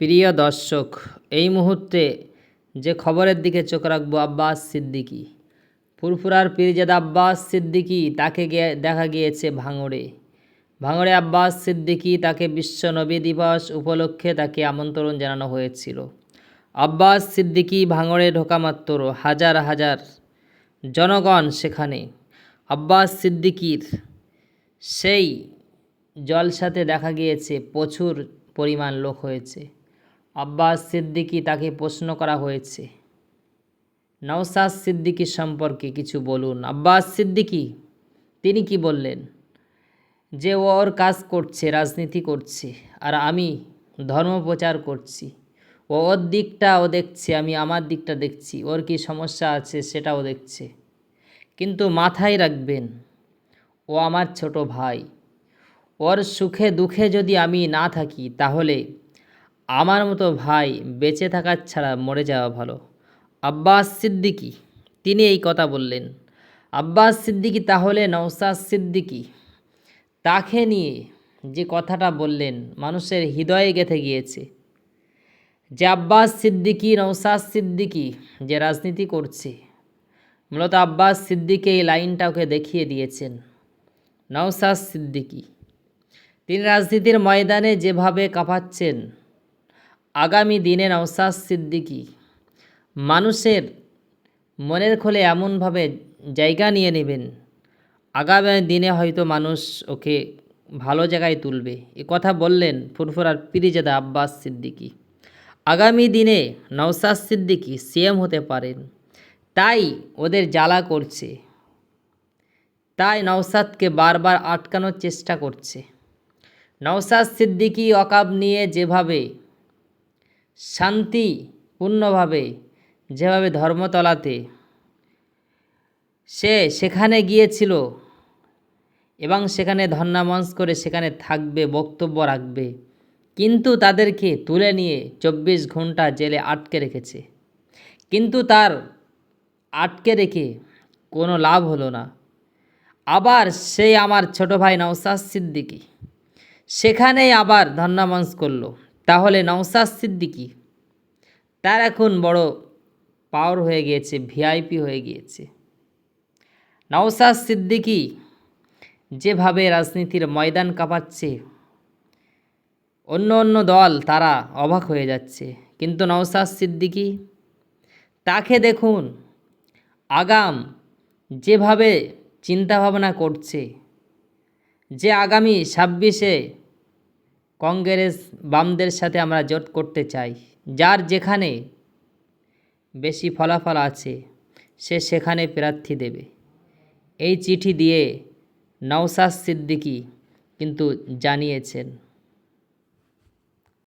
প্রিয় দর্শক, এই মুহূর্তে যে খবরের দিকে চোখ রাখব আব্বাস সিদ্দিকী। ফুরফুরার পীরজাদা আব্বাস সিদ্দিকী তাকে দেখা গিয়েছে ভাঙড়ে। ভাঙড়ে আব্বাস সিদ্দিকী তাকে বিশ্ব নবী দিবস উপলক্ষে তাকে আমন্ত্রণ জানানো হয়েছিল। আব্বাস সিদ্দিকী ভাঙড়ে ঢোকা মাত্র হাজার হাজার জনগণ সেখানে। আব্বাস সিদ্দিকীর সেই জলসাতে দেখা গিয়েছে প্রচুর পরিমাণ লোক হয়েছে। আব্বাস সিদ্দিকি তাকে প্রশ্ন করা হয়েছে। নওসাদ সিদ্দিকী সম্পর্কে কিছু বলুন। আব্বাস সিদ্দিকি, তিনি কি বললেন? যে ওর কাজ করছে, রাজনীতি করছে, আর আমি ধর্ম প্রচার করছি। ও ওর দিকটা ও দেখছে, আমি আমার দিকটা দেখছি। ওর কি সমস্যা আছে সেটাও দেখছে। কিন্তু মাথায় রাখবেন, ও আমার ছোট ভাই। ওর সুখে দুঃখে যদি আমি না থাকি, তাহলে আমার মতো ভাই বেঁচে থাকার ছাড়া মরে যাওয়া ভালো। আব্বাস সিদ্দিকী, তিনি এই কথা বললেন। আব্বাস সিদ্দিকী তাহলে নওসাদ সিদ্দিকী। তাকে নিয়ে যে কথাটা বললেন, মানুষের হৃদয়ে গেঁথে গিয়েছে। যে আব্বাস সিদ্দিকী নওসাদ সিদ্দিকী যে রাজনীতি করছে, মূলত আব্বাস সিদ্দিকী এই লাইনটা ওকে দেখিয়ে দিয়েছেন। নওসাদ সিদ্দিকী, তিনি রাজনীতির ময়দানে যেভাবে কাঁপাচ্ছেন আগামী দিনে নওসাদ সিদ্দিকী মানুষের মনের খোলে এমনভাবে জায়গা নিয়ে নেবেন, আগামী দিনে হয়তো মানুষ ওকে ভালো জায়গায় তুলবে। এ কথা বললেন ফুরফুরার পিরিজাদা আব্বাস সিদ্দিকী। আগামী দিনে নওসাদ সিদ্দিকী সিএম হতে পারেন, তাই ওদের জ্বালা করছে। তাই নওসাদকে বারবার আটকানোর চেষ্টা করছে। নওসাদ সিদ্দিকী অকাব নিয়ে যেভাবে শান্তিপূর্ণভাবে যেভাবে ধর্মতলাতে সে সেখানে গিয়েছিল এবং সেখানে ধর্নামঞ্চ করে সেখানে থাকবে, বক্তব্য রাখবে, কিন্তু তাদেরকে তুলে নিয়ে চব্বিশ ঘণ্টা জেলে আটকে রেখেছে। কিন্তু তার আটকে রেখে কোনো লাভ হলো না। আবার সেই আমার ছোট ভাই নওসাদ সিদ্দিকী, সেখানেই আবার ধর্নামঞ্চ করল। তাহলে নওসাদ সিদ্দিকী, তার এখন বড় পাওয়ার হয়ে গিয়েছে ভিআইপি হয়ে গিয়েছে। নওসাদ সিদ্দিকী যেভাবে রাজনীতির ময়দান কাঁপাচ্ছে, অন্য অন্য দল তারা অবাক হয়ে যাচ্ছে। কিন্তু নওসাদ সিদ্দিকী, তাকে দেখুন, আগাম যেভাবে চিন্তাভাবনা করছে, যে আগামী ছাব্বিশে কংগ্রেস বামদের সাথে আমরা জোট করতে চাই। যার যেখানে বেশি ফলাফল আছে, সে সেখানে প্রার্থী দেবে। এই চিঠি দিয়ে নওসাদ সিদ্দিকি কিন্তু জানিয়েছেন।